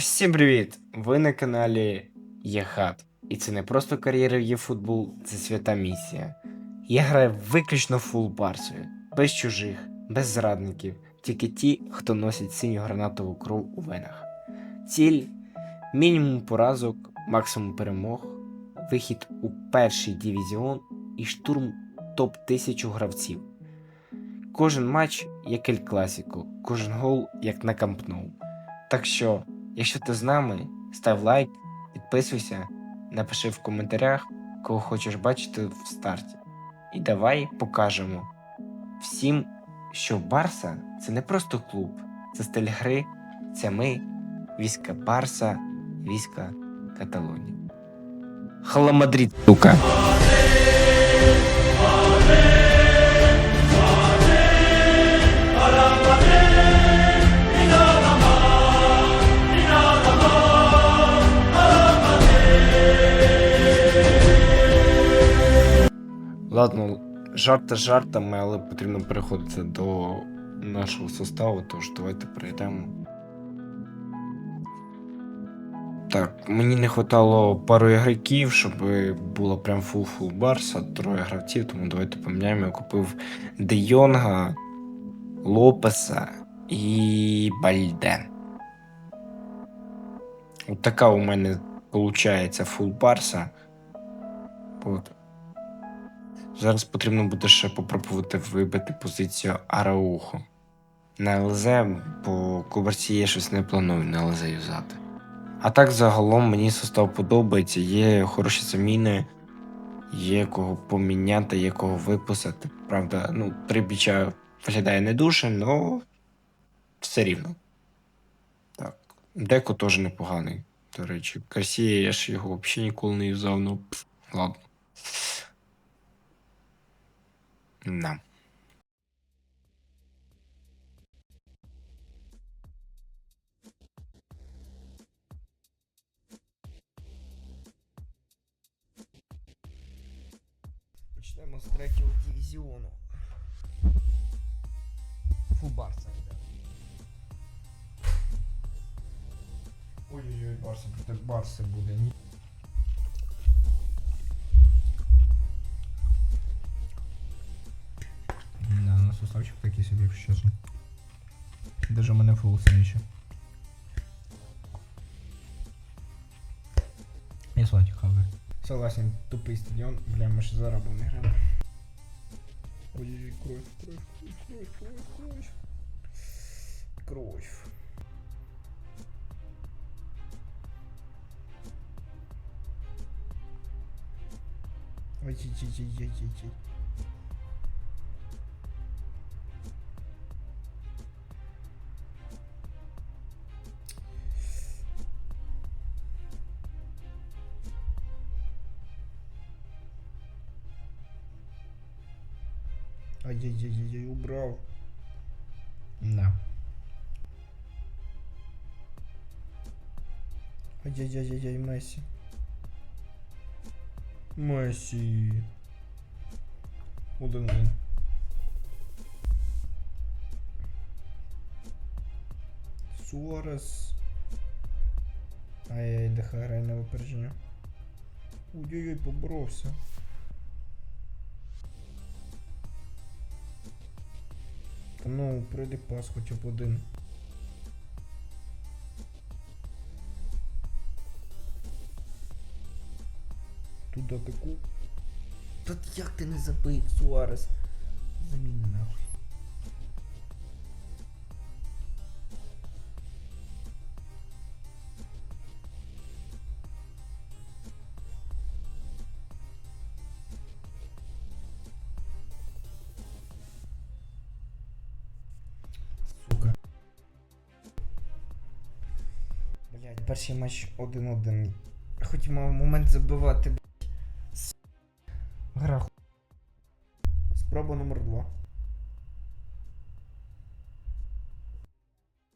Всім привіт! Ви на каналі Єхат. І це не просто кар'єра в ЄФутбол, це свята місія. Я граю виключно фул барсою, без чужих, без зрадників, тільки ті, хто носить синю гранатову кров у венах. Ціль мінімум поразок, максимум перемог, вихід у перший дивізіон і штурм топ-1000 гравців. Кожен матч як ель класіко, кожен гол як на кампноу. Так що, якщо ти з нами, став лайк, підписуйся, напиши в коментарях, кого хочеш бачити в старті. І давай покажемо всім, що Барса це не просто клуб, це стиль гри, це ми, війська Барса, війська Каталонії. Халамадрид, сука! Ладно, жарти жартами, але потрібно переходити до нашого составу, тож давайте перейдемо. Так, мені не вистачало пару ігроків, щоб було прям фул-фул барса, троє гравців, тому давайте поміняємо. Я купив Де Йонга, Лопеса і Бальден. От така у мене виходить фул барса. От. Зараз потрібно буде ще попробувати вибити позицію Араухо на ЛЗ, бо Кубарсі щось не планую на ЛЗ юзати. А так загалом мені состав подобається, є хороші заміни, є кого поміняти, є кого виписати. Правда, ну, три виглядає не дуже, але все рівно. Так, деко теж непоганий. До речі, Карсія, я ж його взагалі ніколи не юзав, ну пф, ладно. Да. Почнемо з третього дивізіону. Фу Барса, ребята. Ой-ой-ой, Барса проти Барси буде. Якщо чесно. Даже у мене фул ще. Я слайдик хаваю. Согласен, тупий стадіон. Бля, ми ще зараз будемо грати. Ой-ой-ой, кровь, кровь, кровь, кровь, кровь, кровь. Кровь. Ай-яй-яй-яй, убрал. Да. Ай-яй-яй-яй, Месси. Месси. Один один. Суарес. Ай-яй, ДХ грає на випередження. Ой-ой-ой, поборовся. Ну, пройди пас хоча б один. Туда таку. Та як ти не забив, Суарес? Заміни нахуй. Перший матч 1-1. Хоч мав момент забивати. С- Гра ху... Спроба номер 2.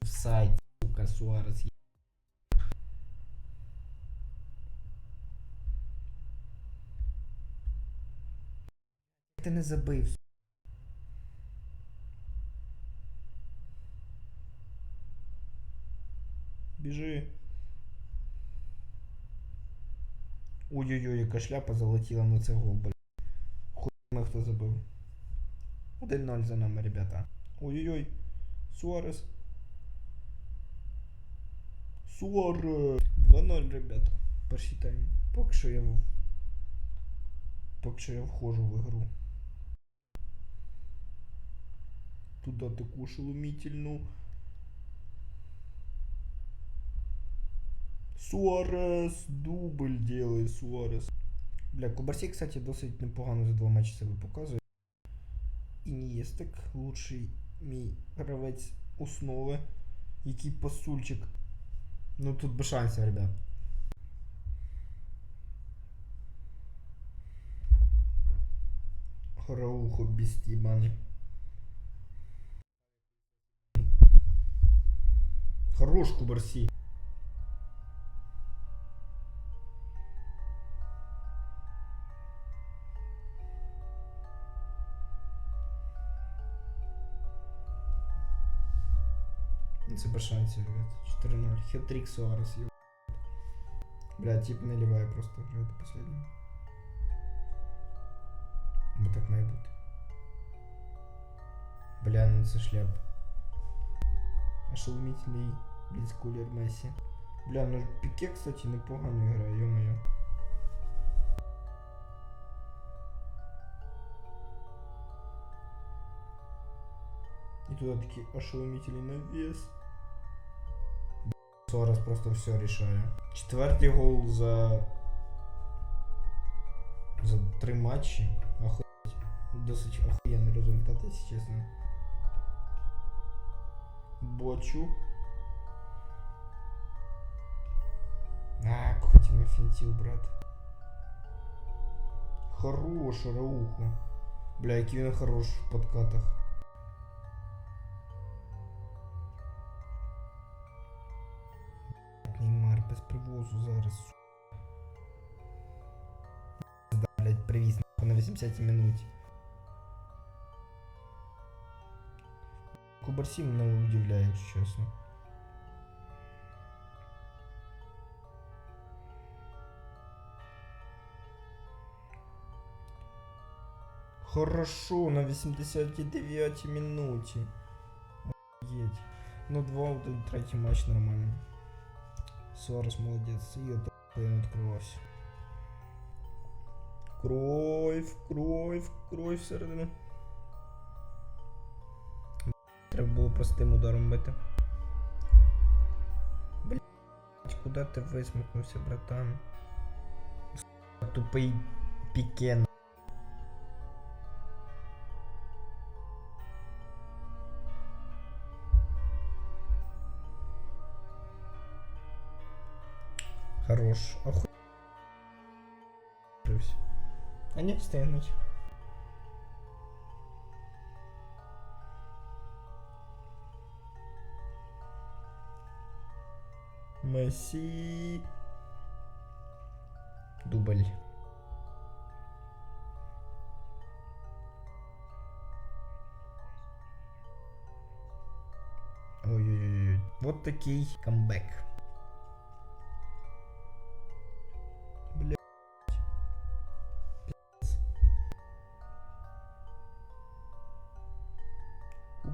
Сайт, сука, Суарес. Ти не забив. Біжи. Ой-ой-ой, яка шляпа залетіла на це гол, блядь. Хуй ми хто забив. 1-0 за нами, ребята. Ой-ой-ой. Суарес. Суарес. 2-0, ребята. Перший тайм. Поки що я в... Поки що я входжу в ігру. Туда таку ошеломительну. Суарес, дубль делает Суарес. Бля, Кубарсі, кстати, досить непогано за два матчі себе показує. Інієстик, лучший мій гравець основи. Який пасульчик. Ну тут без шансів, ребят. Раухо бестібаний. Хорош Кубарсі. Ну, Це без шансів, ребят. 4-0. Хет-трик Суарес. ё- Бля, тип наливає просто грає до последнього. Бо так має бути. Бля, ну це шляп. Ошеломительний блицкулер Месси. Бля, ну Піке, кстати, непогано грає, ё-моё. И туда такие ошеломительный навес. Сорос просто все рішає. Четвертий гол за. За три матчі. Охуєть. Досить охуєнний результат, якщо чесно. Бочу. А, хоть на фінтів, брат. Хорош, Рауху. Бля, який він хорош в подкатах. 80 минуті. Кубарсі мене удивляє, якщо чесно. Хорошо, на 89 минуті. Охуєть. Ну, 2-1, третій матч нормально. Суарес молодець. І от він відкривався. Кройф, кройф, кройф всередину. Треба було простим ударом бити. Блять, куди ти висмикнувся, братан? Тупий пікен. Хорош. Оху... А не встигнуть. Месси. Дубль. Ой-ой-ой. Вот такий камбэк.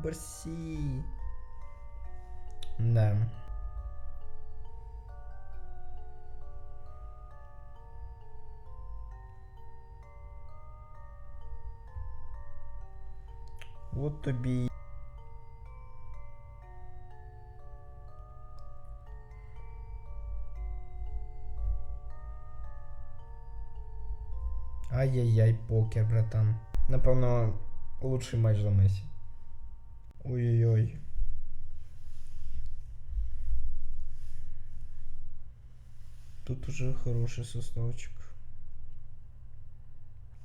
Кубарси. Да. Вот тобі. Ай-яй-яй, покер, братан. Напевно, лучший матч за Месі. Ой-ой-ой. Тут уже хороший составчик.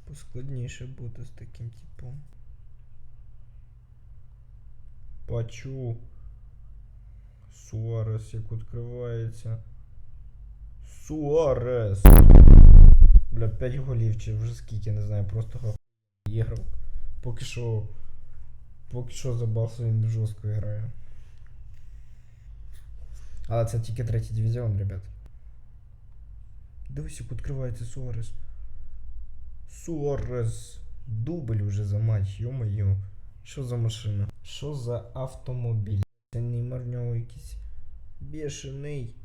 Поскладніше буде з таким типом. Бачу. Суарес як відкривається. Суарес! Бля, 5 голів чи вже скільки, не знаю, просто іграв. Поки що. Поки що за Барсу він жорстко грає. Але це тільки третій дивізіон, ребят. Дивись, як відкривається Суарес. Суарес. Дубль уже за матч, йо-моє. Що за машина? Що за автомобіль? Це Неймар в нього якийсь бешений.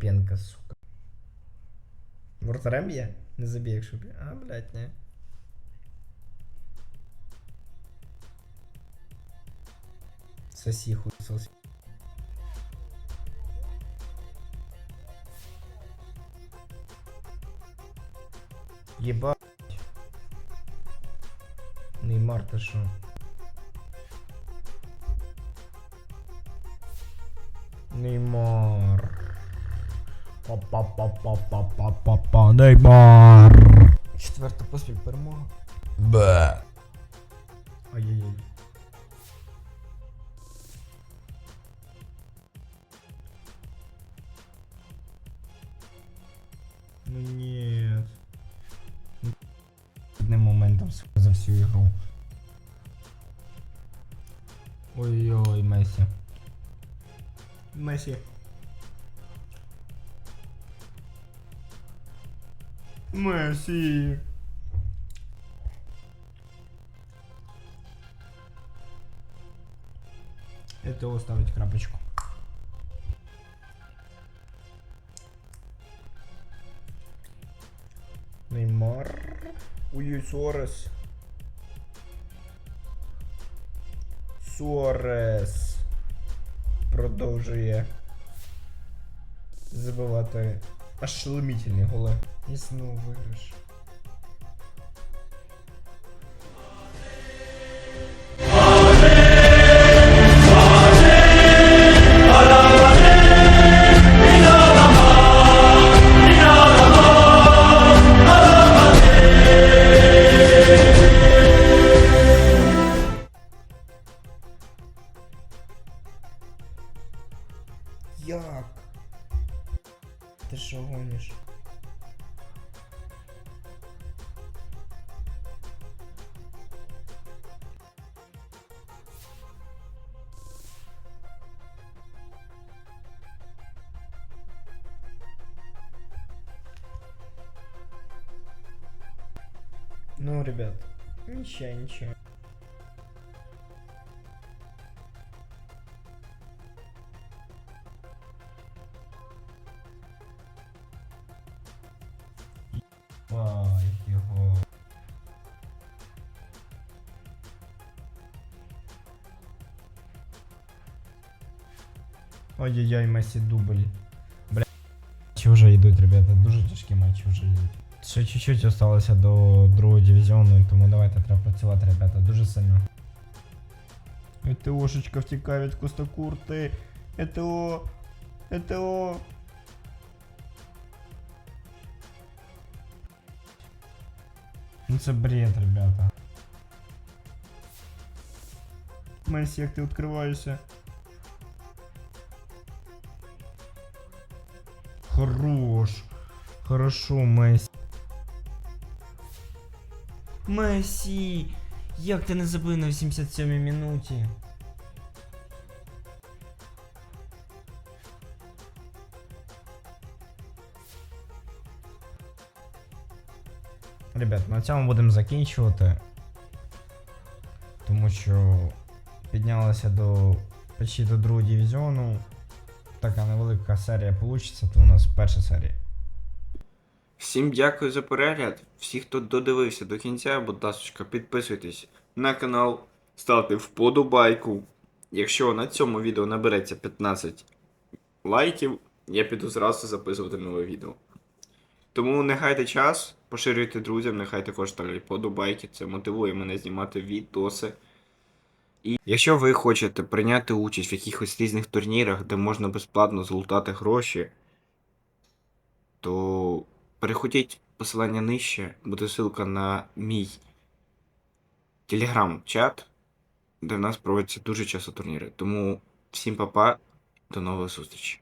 Пенка, сука. Вратарем є? Не забій, якщо б'є. А, блядь, не. Соси хуй соси. Ебать. Неймар, ты шо? Неймар. Па-па-па-па-па-па-па. Неймар. Четверта поспіль перемога. Бе. Ай-яй-яй. Ну нет. Одним моментом за всю игру. Ой-ой, Месси. Месси. Месси. Это ставить крапочку. Неймар. Ой, Суарес. Суарес продовжує забивати ошеломительні голи. І знову виграш. Ну, ребят, ничего, ничего. Ай, його. Ой-ой-ой, Месси дубль. Бля. Матчі вже йдуть, ребята, дуже тяжкі матчі вже йдуть. Ще чуть-чуть осталося до другого дивізіону, тому давайте треба працювати, ребята, дуже сильно. ЕТОшечка втікає від Костокурти. ЕТО. ЕТО. Ну це бред, ребята. Месі, як ти відкриваєшся? Хорош. Хорошо, Месі. Месі! Як ти не забив на 87-й минуті? Ребят, на цьому будемо закінчувати. Тому що піднялися до почти до другого дивізіону. Така невелика серія получиться, то у нас перша серія. Всім дякую за перегляд. Всі, хто додивився до кінця, будь ласка, підписуйтесь на канал, ставте вподобайку. Якщо на цьому відео набереться 15 лайків, я піду зразу записувати нове відео. Тому не гайте час, поширюйте друзям, нехай також ставлять вподобайки, це мотивує мене знімати відоси. І якщо ви хочете прийняти участь в якихось різних турнірах, де можна безплатно злутати гроші, то переходіть посилання нижче, буде ссылка на мій телеграм-чат, де в нас проводяться дуже часто турніри. Тому всім па-па, до нових зустрічей.